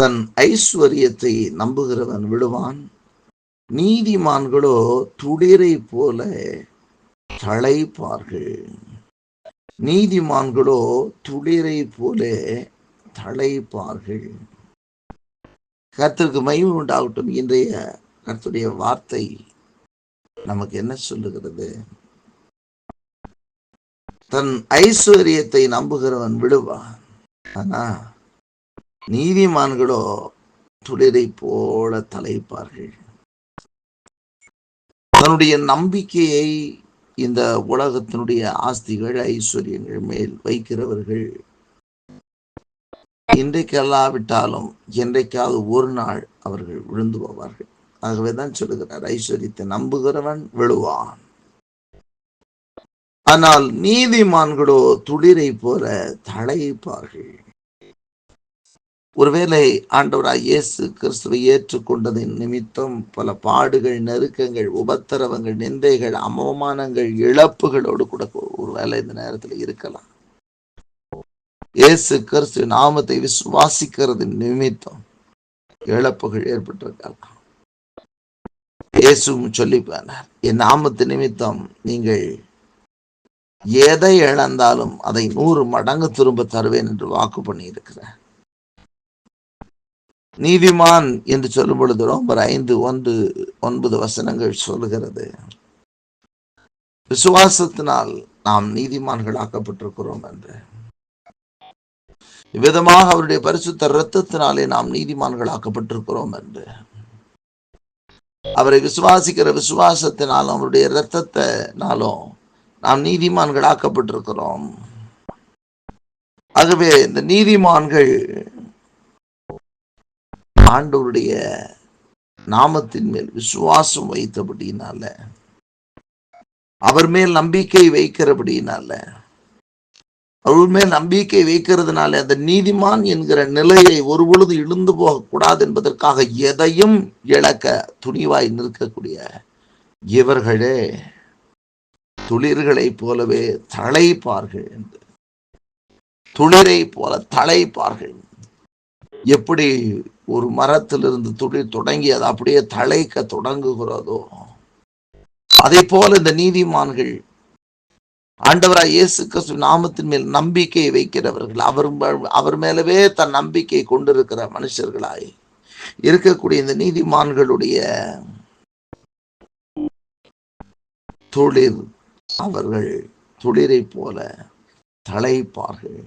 தன் ஐஸ்வர்யத்தை நம்புகிறவன் விடுவான். நீதிமான்களோ துளிரை போல தழைப்பார்கள். நீதிமான்களோ துளிரை போல தழைப்பார்கள். கர்த்தருக்கு மகிமை உண்டாகட்டும். இன்றைய கர்த்தருடைய வார்த்தை நமக்கு என்ன சொல்லுகிறது? தன் ஐஸ்வர்யத்தை நம்புகிறவன் விடுவான். ஆனா நீதிமான்களோ துளிரை போல தலைப்பார்கள். தன்னுடைய நம்பிக்கையை இந்த உலகத்தினுடைய ஆஸ்திகள் ஐஸ்வர்யங்கள் மேல் வைக்கிறவர்கள் இன்றைக்கு அல்லாவிட்டாலும் என்றைக்காவது ஒரு நாள் அவர்கள் விழுந்து போவார்கள். ஆகவே தான் சொல்லுகிறார் ஐஸ்வர்யத்தை நம்புகிறவன் விழுவான். ஆனால் நீதிமான்களோ துளிரை போல தழைப்பார்கள் ஒருவேளை ஆண்டவராய் இயேசு கிறிஸ்துவை ஏற்றுக்கொண்டதின் நிமித்தம் பல பாடுகள் நெருக்கங்கள் உபத்திரவங்கள் நிந்தைகள் அவமானங்கள் இழப்புகளோடு கூட ஒருவேளை இந்த நேரத்தில் இருக்கலாம். இயேசு கிறிஸ்து நாமத்தை விசுவாசிக்கிறதின் நிமித்தம் இழப்புகள் ஏற்பட்டிருக்கலாம் இயேசுவும் சொல்லிப்பானார் என் நாமத்து நிமித்தம் நீங்கள் எதை இழந்தாலும் அதை நூறு மடங்கு திரும்ப தருவேன் என்று வாக்கு பண்ணி இருக்கிறேன் நீதிமான் என்று சொல்லும் பொழுது ரோமர் ஐந்து ஒன்று ஒன்பது வசனங்கள் சொல்லுகிறது. விசுவாசத்தினால் நாம் நீதிமான்கள் ஆக்கப்பட்டிருக்கிறோம் என்று. இவ்விதமாக அவருடைய பரிசுத்த இரத்தத்தினாலே நாம் நீதிமான்கள் ஆக்கப்பட்டிருக்கிறோம் என்று. அவரை விசுவாசிக்கிற விசுவாசத்தினாலும் அவருடைய இரத்தத்தினாலும் நாம் நீதிமான்கள் ஆக்கப்பட்டிருக்கிறோம் ஆகவே இந்த நீதிமான்கள் ஆண்டவருடைய நாமத்தின் மேல் விசுவாசம் வைத்தபடினால அவர் மேல் நம்பிக்கை வைக்கிறபடினால அவர் மேல் நம்பிக்கை வைக்கிறதுனால அந்த நீதிமான் என்கிற நிலையை ஒரு பொழுது இழுந்து போகக்கூடாது என்பதற்காக எதையும் இழக்க துணிவாய் நிற்கக்கூடிய இவர்களே துளிர்களைப் போலவே தழைப்பார்கள் என்று. துளிரை போல தழைப்பார்கள் எப்படி ஒரு மரத்திலிருந்து துளிர் தொடங்கி அது அப்படியே தழைக்க தொடங்குகிறதோ அதே போல இந்த நீதிமான்கள் ஆண்டவராய் இயேசு கிறிஸ்து நாமத்தின் மேல் நம்பிக்கை வைக்கிறவர்கள் அவர் அவர் மேலவே தன் நம்பிக்கை கொண்டிருக்கிற மனுஷர்களாய் இருக்கக்கூடிய இந்த நீதிமான்களுடைய தொழில் அவர்கள் துளிரை போல தழைப்பார்கள்.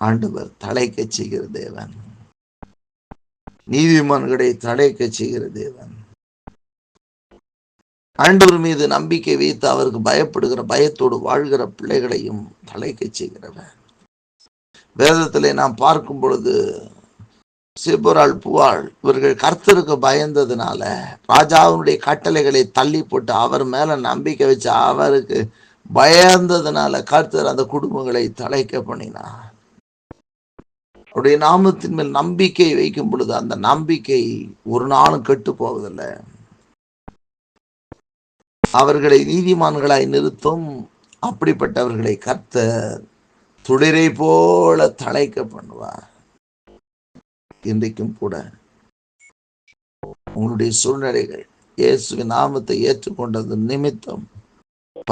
ஆண்டவர் தலைக்க செய்கிற தேவன். நீதிமான்களை தலைக்க செய்கிற தேவன். ஆண்டவர் மீது நம்பிக்கை வைத்து அவருக்கு பயப்படுகிற பயத்தோடு வாழ்கிற பிள்ளைகளையும் தலைக்க செய்கிறவன் வேதத்திலே நாம் பார்க்கும் பொழுது சிபுராள் புவாள் இவர்கள் கர்த்தருக்கு பயந்ததுனால ராஜாவினுடைய கட்டளைகளை தள்ளி போட்டு அவர் மேல நம்பிக்கை வச்சு அவருக்கு பயந்ததுனால கர்த்தர் அந்த குடும்பங்களை தலைக்க பண்ணினார். அவருடைய நாமத்தின் மேல் நம்பிக்கை வைக்கும் பொழுது அந்த நம்பிக்கை ஒரு நாளும் கெட்டு போவதில்லை. அவர்களை நீதிமான்களாய் நிறுத்தும் அப்படிப்பட்டவர்களை கத்த துளிரை போல தலைக்க பண்ணுவார். இன்றைக்கும் கூட உங்களுடைய சூழ்நிலைகள் இயேசுவின் நாமத்தை ஏற்றுக்கொண்டது நிமித்தம்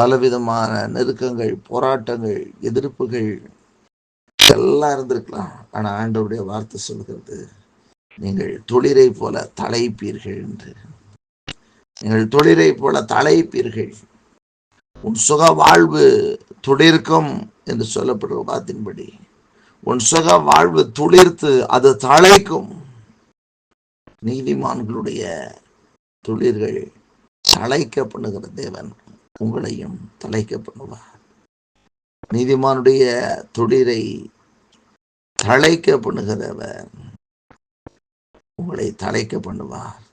பலவிதமான நெருக்கங்கள் போராட்டங்கள் எதிர்ப்புகள் எல்லாம் இருந்திருக்கலாம். ஆனா ஆண்டவருடைய வார்த்தை சொல்கிறது நீங்கள் தொழிலை போல தலைப்பீர்கள் என்று. நீங்கள் தொழிலை போல தலைப்பீர்கள் உன் சுக வாழ்வு துளிர்க்கும் என்று சொல்லப்படுற வாத்தின்படி உன் சுக வாழ்வு துளிர்த்து அது தழைக்கும் நீதிமான்களுடைய துளிர்கள் தழைக்க பண்ணுகிற தேவன் உங்களையும் தலைக்க பண்ணுவார் நீதிமானுடைய துளிரை தழைக்க பண்ணுகிறவர் உங்களை தலைக்க பண்ணுவார்.